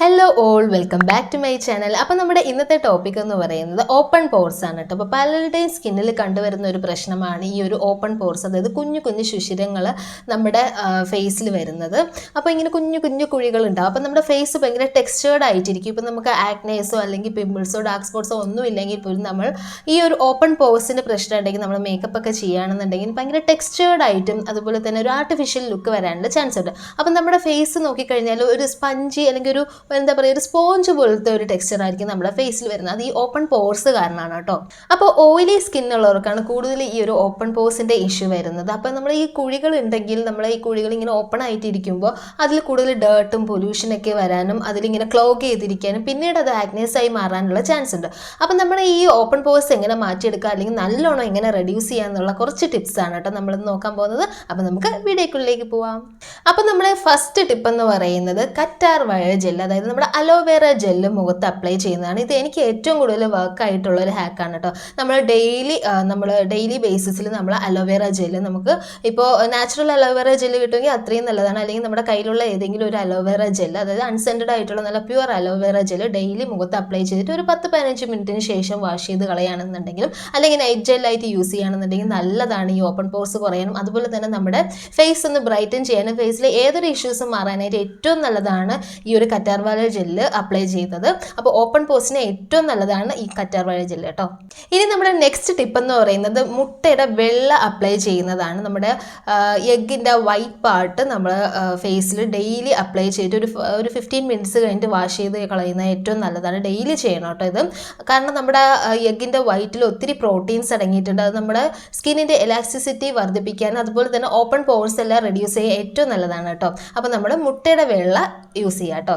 Hello all welcome back to my channel അപ്പോൾ നമ്മുടെ ഇന്നത്തെ ടോപ്പിക് എന്ന് പറയുന്നത് ഓപ്പൺ പോർസ് ആണ് കേട്ടോ. അപ്പോൾ പലരുടെയും സ്കിന്നിൽ കണ്ടുവരുന്ന ഒരു പ്രശ്നമാണ് ഈ ഒരു ഓപ്പൺ പോർസ് അതായത് കുഞ്ഞു കുഞ്ഞു ശുശിരങ്ങൾ നമ്മുടെ ഫേസിൽ വരുന്നത്. അപ്പോൾ ഇങ്ങനെ കുഞ്ഞു കുഞ്ഞു കുഴികൾ ഉണ്ടാവും അപ്പോൾ നമ്മുടെ ഫേസ് ഭയങ്കര ടെക്സ്ചേർഡ് ആയിട്ടിരിക്കും. ഇപ്പോൾ നമുക്ക് ആക്നേസോ അല്ലെങ്കിൽ പിമ്പിൾസോ ഡാർക്ക് സ്പോട്ട്സോ ഒന്നും ഇല്ലെങ്കിൽ പോലും നമ്മൾ ഈ ഒരു ഓപ്പൺ പോർസിന്റെ പ്രശ്നം ഉണ്ടെങ്കിൽ നമ്മൾ മേക്കപ്പ് ഒക്കെ ചെയ്യുകയാണെന്നുണ്ടെങ്കിൽ ഭയങ്കര ടെക്സ്ചേർഡ് ആയിട്ടും അതുപോലെ തന്നെ ഒരു ആർട്ടിഫിഷ്യൽ ലുക്ക് വരാനുള്ള ചാൻസ് ഉണ്ട്. അപ്പോൾ നമ്മുടെ ഫേസ് നോക്കിക്കഴിഞ്ഞാൽ ഒരു സ്പഞ്ചി അല്ലെങ്കിൽ ഒരു എന്താ പറയുക ഒരു സ്പോഞ്ച് പോലത്തെ ഒരു ടെക്സ്ചർ ആയിരിക്കും നമ്മുടെ ഫേസിൽ വരുന്നത്. അത് ഈ ഓപ്പൺ പോർസ് കാരണമാണ് കേട്ടോ. അപ്പോൾ ഓയിലി സ്കിൻ ഉള്ളവർക്കാണ് കൂടുതൽ ഈ ഒരു ഓപ്പൺ പോർസിന്റെ ഇഷ്യൂ വരുന്നത്. അപ്പോൾ നമ്മൾ ഈ കുഴികൾ ഉണ്ടെങ്കിൽ നമ്മൾ ഈ കുഴികൾ ഇങ്ങനെ ഓപ്പൺ ആയിട്ടിരിക്കുമ്പോൾ അതിൽ കൂടുതൽ ഡേർട്ടും പൊല്യൂഷനൊക്കെ വരാനും അതിലിങ്ങനെ ക്ലോഗ് ചെയ്തിരിക്കാനും പിന്നീട് അത് ആഗ്നേസ് ആയി മാറാനുള്ള ചാൻസ് ഉണ്ട്. അപ്പോൾ നമ്മൾ ഈ ഓപ്പൺ പോർസ് എങ്ങനെ മാറ്റിയെടുക്കുക അല്ലെങ്കിൽ നല്ലോണം എങ്ങനെ റെഡ്യൂസ് ചെയ്യാന്നുള്ള കുറച്ച് ടിപ്സ് ആണ് കേട്ടോ നമ്മൾ നോക്കാൻ പോകുന്നത്. അപ്പോൾ നമുക്ക് വീഡിയോക്കുള്ളിലേക്ക് പോവാം. അപ്പോൾ നമ്മൾ ഫസ്റ്റ് ടിപ്പ് എന്ന് പറയുന്നത് കറ്റാർ വാഴ ജെല്ല് അതായത് നമ്മുടെ അലോവേറ ജെല്ല് മുഖത്ത് അപ്ലൈ ചെയ്യുന്നതാണ്. ഇത് എനിക്ക് ഏറ്റവും കൂടുതൽ വർക്ക് ആയിട്ടുള്ള ഒരു ഹാക്കാണ് കേട്ടോ നമ്മൾ ഡെയിലി നമ്മൾ ഡെയിലി ബേസിസിൽ നമ്മൾ അലോവേറ ജെല്ല് നമുക്ക് ഇപ്പോൾ നാച്ചുറൽ അലോവേറ ജെല്ല് കിട്ടുമെങ്കിൽ അത്രയും നല്ലതാണ്. അല്ലെങ്കിൽ നമ്മുടെ കയ്യിലുള്ള ഏതെങ്കിലും ഒരു അലോവേറ ജെല്ല് അതായത് അൺസെന്റഡ് ആയിട്ടുള്ള നല്ല pure aloe vera gel daily മുഖത്ത് അപ്ലൈ ചെയ്തിട്ട് ഒരു പത്ത് പതിനഞ്ച് മിനിറ്റിന് ശേഷം വാഷ് ചെയ്ത് കളയുകയാണെന്നുണ്ടെങ്കിലും അല്ലെങ്കിൽ നൈറ്റ് ജെല്ലായിട്ട് യൂസ് ചെയ്യുകയാണെന്നുണ്ടെങ്കിൽ നല്ലതാണ് ഈ ഓപ്പൺ പോർസ് കുറയാനും. അതുപോലെ തന്നെ നമ്മുടെ ഫേസ് ഒന്ന് ബ്രൈറ്റൻ ചെയ്യാനും ഫേസിലെ ഏതൊരു ഇഷ്യൂസും മാറാനായിട്ട് ഏറ്റവും നല്ലതാണ് ഈ ഒരു കറ്റാർവാഴ ജെല്ല് അപ്ലൈ ചെയ്തത് അപ്പോൾ ഓപ്പൺ പോസ്റ്റിന് ഏറ്റവും നല്ലതാണ് ഈ കറ്റാർവാഴ ജെല്ല് കേട്ടോ ഇനി നമ്മുടെ നെക്സ്റ്റ് ടിപ്പ് എന്ന് പറയുന്നത് മുട്ടയുടെ വെള്ള അപ്ലൈ ചെയ്യുന്നതാണ്. നമ്മുടെ എഗ്ഗിന്റെ വൈറ്റ് പാർട്ട് നമ്മൾ ഫേസിൽ ഡെയിലി അപ്ലൈ ചെയ്തിട്ട് ഒരു ഒരു ഫിഫ്റ്റീൻ മിനിറ്റ്സ് കഴിഞ്ഞിട്ട് വാഷ് ചെയ്ത് കളയുന്നത് ഏറ്റവും നല്ലതാണ്. ഡെയിലി ചെയ്യണം കേട്ടോ ഇത്. കാരണം നമ്മുടെ എഗ്ഗിന്റെ വൈറ്റിൽ ഒത്തിരി പ്രോട്ടീൻസ് അടങ്ങിയിട്ടുണ്ട്. അത് നമ്മുടെ സ്കിന്നിന്റെ എലാസ്റ്റിസിറ്റി വർദ്ധിപ്പിക്കാൻ അതുപോലെ തന്നെ ഓപ്പൺ പോർസ് എല്ലാം റെഡ്യൂസ് ചെയ്യാൻ ഏറ്റവും നല്ലതാണ് കേട്ടോ അപ്പോൾ നമ്മൾ മുട്ടയുടെ വെള്ള യൂസ് ചെയ്യാം കേട്ടോ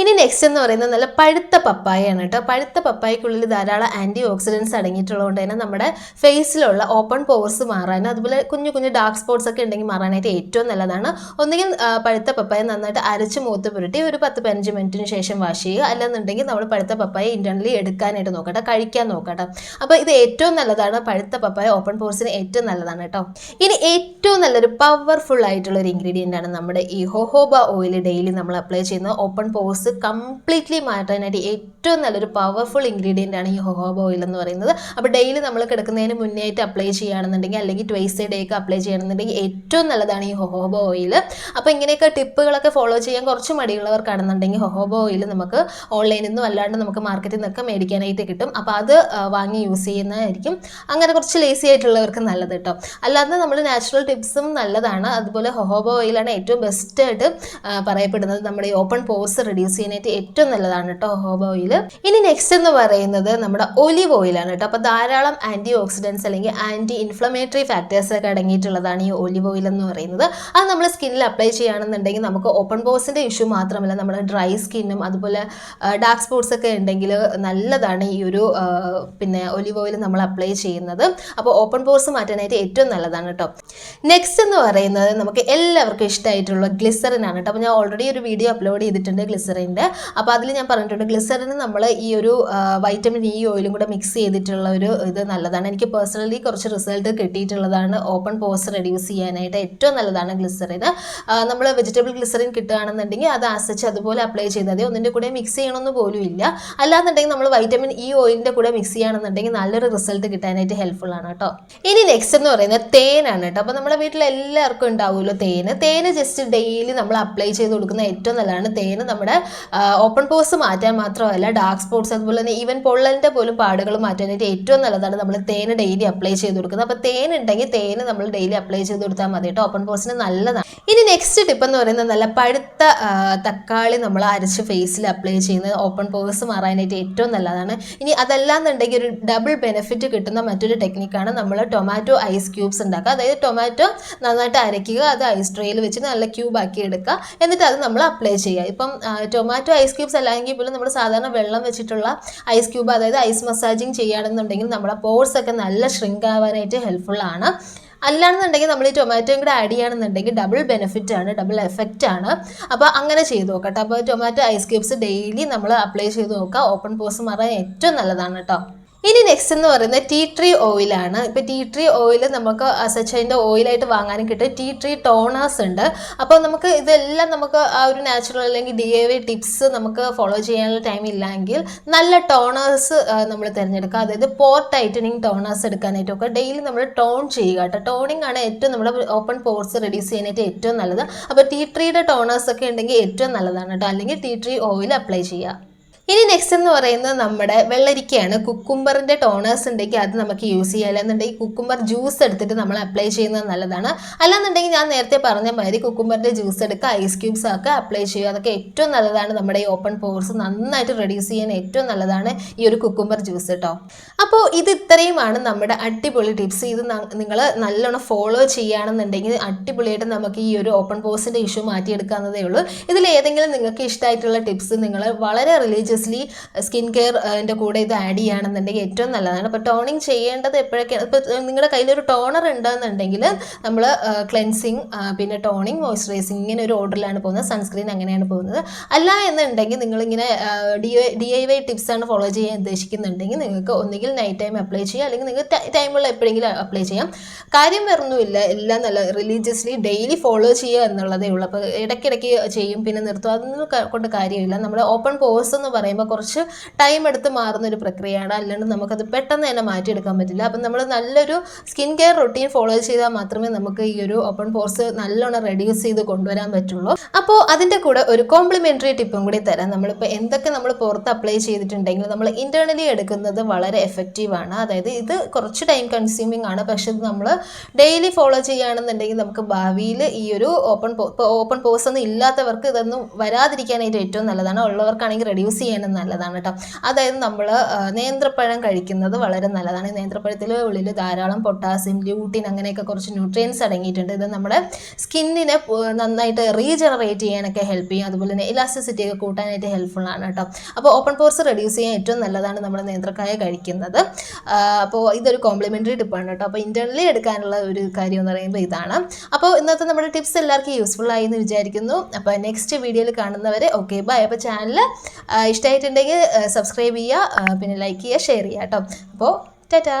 ഇനി നെക്സ്റ്റ് എന്ന് പറയുന്നത് നല്ല പഴുത്ത പപ്പായയാണ് കേട്ടോ. പഴുത്ത പപ്പായക്കുള്ളിൽ ധാരാളം ആന്റി ഓക്സിഡൻസ് അടങ്ങിയിട്ടുള്ളതുകൊണ്ട് തന്നെ നമ്മുടെ ഫേസിലുള്ള ഓപ്പൺ പോർസ് മാറാനും അതുപോലെ കുഞ്ഞു കുഞ്ഞു ഡാർക്ക് സ്പോട്ട്സ് ഒക്കെ ഉണ്ടെങ്കിൽ മാറാനായിട്ട് ഏറ്റവും നല്ലതാണ്. ഒന്നുകിൽ പഴുത്ത പപ്പായ നന്നായിട്ട് അരച്ച് മൂത്ത് പുരട്ടി ഒരു പത്ത് പതിനഞ്ച് മിനിറ്റിന് ശേഷം വാഷ് ചെയ്യുക. അല്ലെന്നുണ്ടെങ്കിൽ നമ്മൾ പഴുത്ത പപ്പായ ഇന്റേർണലി എടുക്കാനായിട്ട് നോക്കട്ടെ കഴിക്കാൻ നോക്കട്ടെ. അപ്പോൾ ഇത് ഏറ്റവും നല്ലതാണ് പഴുത്ത പപ്പായ ഓപ്പൺ പോർസിന് ഏറ്റവും നല്ലതാണ് കേട്ടോ. ഇനി ഏറ്റവും നല്ലൊരു പവർഫുൾ ആയിട്ടുള്ള ഒരു ഇൻഗ്രീഡിയന്റ് ആണ് നമ്മുടെ ഈ ഹോഹോബ ഓയിൽ ഡെയിലി നമ്മൾ അപ്ലൈ ചെയ്യുന്ന ഓപ്പൺ പോർസ് കംപ്ലീറ്റ്ലി മാറ്റാനായിട്ട് ഏറ്റവും നല്ലൊരു പവർഫുൾ ഇൻഗ്രീഡിയന്റ് ആണ് ഈ ഹോഹോബ ഓയിൽ എന്ന് പറയുന്നത്. അപ്പോൾ ഡെയിലി നമ്മൾ കിടക്കുന്നതിന് മുന്നേ ആയിട്ട് അപ്ലൈ ചെയ്യുകയാണെന്നുണ്ടെങ്കിൽ അല്ലെങ്കിൽ ട്വൈസ് എ ഡേ ഒക്കെ അപ്ലൈ ചെയ്യണമെന്നുണ്ടെങ്കിൽ ഏറ്റവും നല്ലതാണ് ഈ ഹൊഹോബ ഓയിൽ അപ്പോൾ ഇങ്ങനെയൊക്കെ ടിപ്പുകളൊക്കെ ഫോളോ ചെയ്യാൻ കുറച്ച് മടിയുള്ളവർക്കാണെന്നുണ്ടെങ്കിൽ ഹൊഹോബ ഓയിൽ നമുക്ക് ഓൺലൈനിൽ നിന്നും അല്ലാണ്ട് നമുക്ക് മാർക്കറ്റിൽ നിന്നൊക്കെ മേടിക്കാനായിട്ട് കിട്ടും. അപ്പോൾ അത് വാങ്ങി യൂസ് ചെയ്യുന്നതായിരിക്കും. അങ്ങനെ കുറച്ച് ലേസി ആയിട്ടുള്ളവർക്ക് നല്ലത് കേട്ടോ. അല്ലാതെ നമ്മൾ നാച്ചുറൽ ടിപ്സും നല്ലതാണ്. അതുപോലെ ഹൊഹോബ ഓയിലാണ് ഏറ്റവും ബെസ്റ്റായിട്ട് പറയപ്പെടുന്നത്. നമ്മുടെ ഈ ഓപ്പൺ പോസ് റെഡ്യൂസ് ചെയ്യാനായിട്ട് ഏറ്റവും നല്ലതാണ് കേട്ടോ ഹോബ ഓയിൽ ഇനി നെക്സ്റ്റ് എന്ന് പറയുന്നത് നമ്മുടെ ഒലിവ് ഓയിലാണ് കേട്ടോ. അപ്പോൾ ധാരാളം ആന്റി ഓക്സിഡൻസ് അല്ലെങ്കിൽ ആന്റി ഇൻഫ്ലമേറ്ററി ഫാക്ടേഴ്സ് ഒക്കെ അടങ്ങിയിട്ടുള്ളതാണ് ഈ ഒലിവ് ഓയിൽ എന്ന് പറയുന്നത്. അത് നമ്മൾ സ്കിന്നിൽ അപ്ലൈ ചെയ്യുകയാണെന്നുണ്ടെങ്കിൽ നമുക്ക് ഓപ്പൺ ബോസിന്റെ ഇഷ്യൂ മാത്രമല്ല നമ്മുടെ ഡ്രൈ സ്കിന്നും അതുപോലെ ഡാർക്ക് സ്പോട്ട്സ് ഒക്കെ ഉണ്ടെങ്കിൽ നല്ലതാണ് ഈ ഒരു പിന്നെ ഒലിവ് ഓയിൽ നമ്മൾ അപ്ലൈ ചെയ്യുന്നത്. അപ്പോൾ ഓപ്പൺ പോർസ് മാറ്റാനായിട്ട് ഏറ്റവും നല്ലതാണ് കേട്ടോ. നെക്സ്റ്റ് എന്ന് പറയുന്നത് നമുക്ക് എല്ലാവർക്കും ഇഷ്ടമായിട്ടുള്ള ഗ്ലിസറിൻ ആണ് കേട്ടോ. അപ്പോൾ ഞാൻ ഓൾറെഡി ഒരു വീഡിയോ അപ്ലോഡ് ചെയ്തിട്ടുണ്ട് ഗ്ലിസറിന്റെ അപ്പോൾ അതിൽ ഞാൻ പറഞ്ഞിട്ടുണ്ട് ഗ്ലിസറിന് നമ്മൾ ഈ ഒരു വൈറ്റമിൻ ഇ ഓയിലും കൂടെ മിക്സ് ചെയ്തിട്ടുള്ള ഒരു ഇത് നല്ലതാണ്. എനിക്ക് പേഴ്സണലി കുറച്ച് റിസൾട്ട് കിട്ടിയിട്ടുള്ളതാണ്. ഓപ്പൺ പോസ് റെഡ്യൂസ് ചെയ്യാനായിട്ട് ഏറ്റവും നല്ലതാണ് ഗ്ലിസറിന് നമ്മൾ വെജിറ്റബിൾ ഗ്ലിസറിൻ കിട്ടുകയാണെന്നുണ്ടെങ്കിൽ അത് ആസച്ച് അതുപോലെ അപ്ലൈ ചെയ്താൽ മതി. ഒന്നിന്റെ കൂടെ മിക്സ് ചെയ്യണമെന്ന് പോലും ഇല്ല. അല്ലാന്നുണ്ടെങ്കിൽ നമ്മൾ വൈറ്റമിൻ ഇ ഓയിലിന്റെ കൂടെ മിക്സ് ചെയ്യുകയാണെന്നുണ്ടെങ്കിൽ നല്ലൊരു റിസൾട്ട് കിട്ടാനായിട്ട് ഹെൽപ്ഫുൾ ആണ് കേട്ടോ. ഇനി നെക്സ്റ്റ് എന്ന് പറയുന്നത് തേനാണ് കേട്ടോ. അപ്പോൾ നമ്മുടെ വീട്ടിൽ എല്ലാവർക്കും ഉണ്ടാവുമല്ലോ തേന് തേന് ജസ്റ്റ് ഡെയിലി നമ്മൾ അപ്ലൈ ചെയ്ത് കൊടുക്കുന്ന ഏറ്റവും നല്ലതാണ് തേന് നമ്മുടെ ഓപ്പൺ പോസ് മാറ്റാൻ മാത്രമല്ല ഡാർക്ക് സ്പോട്ട്സ് അതുപോലെ തന്നെ ഈവൻ പൊള്ളലിന്റെ പോലും പാടുകൾ മാറ്റാനായിട്ട് ഏറ്റവും നല്ലതാണ് നമ്മൾ തേന് ഡെയിലി അപ്ലൈ ചെയ്ത് കൊടുക്കുന്നത്. അപ്പോൾ തേൻ ഉണ്ടെങ്കിൽ തേന് നമ്മൾ ഡെയിലി അപ്ലൈ ചെയ്ത് കൊടുത്താൽ മതി കേട്ടോ. ഓപ്പൺ പോസിന് നല്ലതാണ്. ഇനി നെക്സ്റ്റ് ടിപ്പ് എന്ന് പറയുന്നത് നല്ല പഴുത്ത തക്കാളി നമ്മൾ അരച്ച് ഫേസിൽ അപ്ലൈ ചെയ്യുന്നത് ഓപ്പൺ പോസ് മാറാനായിട്ട് ഏറ്റവും നല്ലതാണ്. ഇനി അതല്ലാന്നുണ്ടെങ്കിൽ ഒരു ഡബിൾ ബെനിഫിറ്റ് കിട്ടുന്ന മറ്റൊരു ടെക്നിക്കാണ് നമ്മൾ ടൊമാറ്റോ ഐസ് ക്യൂബ്സ് ഉണ്ടാക്കുക. അതായത് ടൊമാറ്റോ നന്നായിട്ട് അരയ്ക്കുക അത് ഐസ് ട്രേയിൽ വെച്ച് നല്ല ക്യൂബ് ആക്കി എടുക്കുക. എന്നിട്ട് അത് നമ്മൾ അപ്ലൈ ചെയ്യുക. ഇപ്പം ടൊമാറ്റോ ഐസ് ക്യൂബ്സ് അല്ലെങ്കിൽ പോലും നമ്മൾ സാധാരണ വെള്ളം വെച്ചിട്ടുള്ള ഐസ് ക്യൂബ് അതായത് ഐസ് മസാജിങ് ചെയ്യുകയാണെന്നുണ്ടെങ്കിൽ നമ്മുടെ പോർസ് ഒക്കെ നല്ല ഷ്രിങ്ക് ആവാനായിട്ട് ഹെൽപ്ഫുൾ ആണ്. അല്ലാന്നുണ്ടെങ്കിൽ നമ്മൾ ഈ ടൊമാറ്റോയും കൂടെ ആഡ് ചെയ്യുകയാണെന്നുണ്ടെങ്കിൽ ഡബിൾ ബെനിഫിറ്റ് ആണ് ഡബിൾ എഫക്റ്റ് ആണ്. അപ്പോൾ അങ്ങനെ ചെയ്ത് നോക്കട്ടെ. അപ്പോൾ ടൊമാറ്റോ ഐസ് ക്യൂബ്സ് ഡെയിലി നമ്മൾ അപ്ലൈ ചെയ്ത് നോക്കുക. ഓപ്പൺ പോസ് മാറാൻ ഏറ്റവും നല്ലതാണ് കേട്ടോ. ഇനി നെക്സ്റ്റ് എന്ന് പറയുന്നത് ടീ ട്രീ ഓയിലാണ് ഇപ്പോൾ ടീ ട്രീ ഓയിൽ നമുക്ക് സച്ചതിന്റെ ഓയിലായിട്ട് വാങ്ങാനും കിട്ടും. ടീ ട്രീ ടോണേഴ്സ് ഉണ്ട്. അപ്പോൾ നമുക്ക് ഇതെല്ലാം നമുക്ക് ആ ഒരു നാച്ചുറൽ അല്ലെങ്കിൽ ഡി എ ടിപ്സ് നമുക്ക് ഫോളോ ചെയ്യാനുള്ള ടൈം ഇല്ലെങ്കിൽ നല്ല ടോണേഴ്സ് നമ്മൾ തിരഞ്ഞെടുക്കുക. അതായത് പോർ ടൈറ്റനിങ് ടോണേഴ്സ് എടുക്കാനായിട്ടൊക്കെ ഡെയിലി നമ്മൾ ടോൺ ചെയ്യുക കേട്ടോ. ടോണിങ് ആണ് ഏറ്റവും നമ്മുടെ ഓപ്പൺ പോർസ് റെഡ്യൂസ് ചെയ്യാനായിട്ട് ഏറ്റവും നല്ലത്. അപ്പോൾ ടീ ട്രീയുടെ ടോണേഴ്സ് ഒക്കെ ഉണ്ടെങ്കിൽ ഏറ്റവും നല്ലതാണ് കേട്ടോ. അല്ലെങ്കിൽ ടീ ട്രീ ഓയിൽ അപ്ലൈ ചെയ്യുക. ഇനി നെക്സ്റ്റ് എന്ന് പറയുന്നത് നമ്മുടെ വെള്ളരിക്കയാണ്. കുക്കുംബറിന്റെ ടോണേഴ്സ് ഉണ്ടെങ്കിൽ അത് നമുക്ക് യൂസ് ചെയ്യാം കുക്കുംബർ ജ്യൂസ് എടുത്തിട്ട് നമ്മൾ അപ്ലൈ ചെയ്യുന്നത് നല്ലതാണ്. അല്ലാന്നുണ്ടെങ്കിൽ ഞാൻ നേരത്തെ പറഞ്ഞ മാതിരി കുക്കുംബറിന്റെ ജ്യൂസ് എടുക്കുക ഐസ് ക്യൂബ്സ് ഒക്കെ അപ്ലൈ ചെയ്യുക. അതൊക്കെ ഏറ്റവും നല്ലതാണ് നമ്മുടെ ഈ ഓപ്പൺ പോർസ് നന്നായിട്ട് റെഡ്യൂസ് ചെയ്യാൻ ഏറ്റവും നല്ലതാണ് ഈ ഒരു കുക്കുംബർ ജ്യൂസ് കേട്ടോ അപ്പോൾ ഇത് ഇത്രയുമാണ് നമ്മുടെ അടിപൊളി ടിപ്സ് ഇത് നിങ്ങൾ നല്ലോണം ഫോളോ ചെയ്യുകയാണെന്നുണ്ടെങ്കിൽ അടിപൊളിയായിട്ട് നമുക്ക് ഈ ഒരു ഓപ്പൺ പോസിന്റെ ഇഷ്യൂ മാറ്റിയെടുക്കാവുന്നതേ ഉള്ളൂ. ഇതിൽ ഏതെങ്കിലും നിങ്ങൾക്ക് ഇഷ്ടമായിട്ടുള്ള ടിപ്സ് നിങ്ങൾ വളരെ റിലീജിയസ്ലി സ്കിൻ കെയർ എന്റെ കൂടെ ഇത് ആഡ് ചെയ്യുകയാണെന്നുണ്ടെങ്കിൽ ഏറ്റവും നല്ലതാണ്. അപ്പോൾ ടോണിങ് ചെയ്യേണ്ടത് എപ്പോഴൊക്കെയാണ്? ഇപ്പോൾ നിങ്ങളുടെ കയ്യിലൊരു ടോണർ ഉണ്ടെന്നുണ്ടെങ്കിൽ നമ്മൾ ക്ലെൻസിങ് പിന്നെ ടോണിങ് മോയ്സ്ചറൈസിങ് ഇങ്ങനെ ഒരു ഓർഡറിലാണ് പോകുന്നത്. സൺസ്ക്രീൻ അങ്ങനെയാണ് പോകുന്നത്. അല്ല എന്നുണ്ടെങ്കിൽ നിങ്ങളിങ്ങനെ ഡി ഡി ഐ വൈ ടിപ്സാണ് ഫോളോ ചെയ്യാൻ ഉദ്ദേശിക്കുന്നുണ്ടെങ്കിൽ നിങ്ങൾക്ക് ഒന്നുകിൽ നൈറ്റ് ടൈം അപ്ലൈ ചെയ്യാം അല്ലെങ്കിൽ നിങ്ങൾക്ക് ടൈമുള്ള എപ്പോഴെങ്കിലും അപ്ലൈ ചെയ്യാം. കാര്യം വരുന്നുമില്ല എല്ലാം നല്ല റിലീജിയസ്ലി ഡെയിലി ഫോളോ ചെയ്യുക എന്നുള്ളതേ ഉള്ളൂ. അപ്പോൾ ഇടയ്ക്കിടയ്ക്ക് ചെയ്യും പിന്നെ നിർത്തും അതൊന്നും കൊണ്ട് കാര്യമില്ല. നമ്മൾ ഓപ്പൺ പോസ് എന്ന് പറയുമ്പോൾ കുറച്ച് ടൈം എടുത്ത് മാറുന്ന ഒരു പ്രക്രിയയാണ്. അല്ലാണ്ട് നമുക്കത് പെട്ടെന്ന് തന്നെ മാറ്റിയെടുക്കാൻ പറ്റില്ല. അപ്പം നമ്മൾ നല്ലൊരു സ്കിൻ കെയർ റൊട്ടീൻ ഫോളോ ചെയ്താൽ മാത്രമേ നമുക്ക് ഈ ഒരു ഓപ്പൺ പോർസ് നല്ലോണം റെഡ്യൂസ് ചെയ്ത് കൊണ്ടുവരാൻ പറ്റുള്ളൂ. അപ്പോൾ അതിന്റെ കൂടെ ഒരു കോംപ്ലിമെന്ററി ടിപ്പും കൂടി തരാം. നമ്മളിപ്പോൾ എന്തൊക്കെ നമ്മൾ പുറത്ത് അപ്ലൈ ചെയ്തിട്ടുണ്ടെങ്കിൽ നമ്മൾ ഇന്റേർണലി എടുക്കുന്നത് വളരെ എഫക്റ്റീവ് ആണ്. അതായത് ഇത് കുറച്ച് ടൈം കൺസ്യൂമിംഗ് ആണ്. പക്ഷെ ഇത് നമ്മൾ ഡെയിലി ഫോളോ ചെയ്യുകയാണെന്നുണ്ടെങ്കിൽ നമുക്ക് ഭാവിയിൽ ഈ ഒരു ഓപ്പൺ ഓപ്പൺ പോസ് ഒന്നും ഇല്ലാത്തവർക്ക് ഇതൊന്നും വരാതിരിക്കാനായിട്ട് ഏറ്റവും നല്ലതാണ്. ഉള്ളവർക്കാണെങ്കിൽ റെഡ്യൂസ് ചെയ്യാനും നല്ലതാണ് കേട്ടോ. അതായത് നമ്മൾ നേന്ത്രപ്പഴം കഴിക്കുന്നത് വളരെ നല്ലതാണ്. നേന്ത്രപ്പഴത്തിൽ ഉള്ളിൽ ധാരാളം പൊട്ടാസ്യം ല്യൂട്ടിൻ അങ്ങനെയൊക്കെ കുറച്ച് ന്യൂട്രിയൻസ് അടങ്ങിയിട്ടുണ്ട്. ഇത് നമ്മുടെ സ്കിന്നിനെ നന്നായിട്ട് റീജനറേറ്റ് ചെയ്യാനൊക്കെ ഹെൽപ്പ് ചെയ്യും. അതുപോലെ തന്നെ ഇലാസ്റ്റിസിറ്റി ഒക്കെ കൂട്ടാനായിട്ട് ഹെൽപ്ഫുൾ ആണ് കേട്ടോ. അപ്പോൾ ഓപ്പൺ പോർസ് റെഡ്യൂസ് ചെയ്യാൻ ഏറ്റവും നല്ലതാണ് നമ്മൾ നേന്ത്രക്കായ കഴിക്കുന്നത്. അപ്പോൾ ഇതൊരു കോംപ്ലിമെന്ററി ടിപ്പാണ് കേട്ടോ. അപ്പോൾ ഇന്റർണലി എടുക്കാനുള്ള ഒരു കാര്യം എന്ന് പറയുമ്പോൾ ഇതാണ്. അപ്പോൾ ഇന്നത്തെ നമ്മുടെ ടിപ്സ് എല്ലാവർക്കും യൂസ്ഫുൾ ആയി എന്ന് വിചാരിക്കുന്നു. അപ്പോൾ നെക്സ്റ്റ് വീഡിയോയിൽ കാണുന്നവരെ ഓക്കെ ബൈ അപ്പോൾ ചാനൽ ഇഷ്ടമായിട്ടുണ്ടെങ്കിൽ സബ്സ്ക്രൈബ് ചെയ്യുക പിന്നെ ലൈക്ക് ചെയ്യുക ഷെയർ ചെയ്യുക കേട്ടോ അപ്പോൾ ടാറ്റാ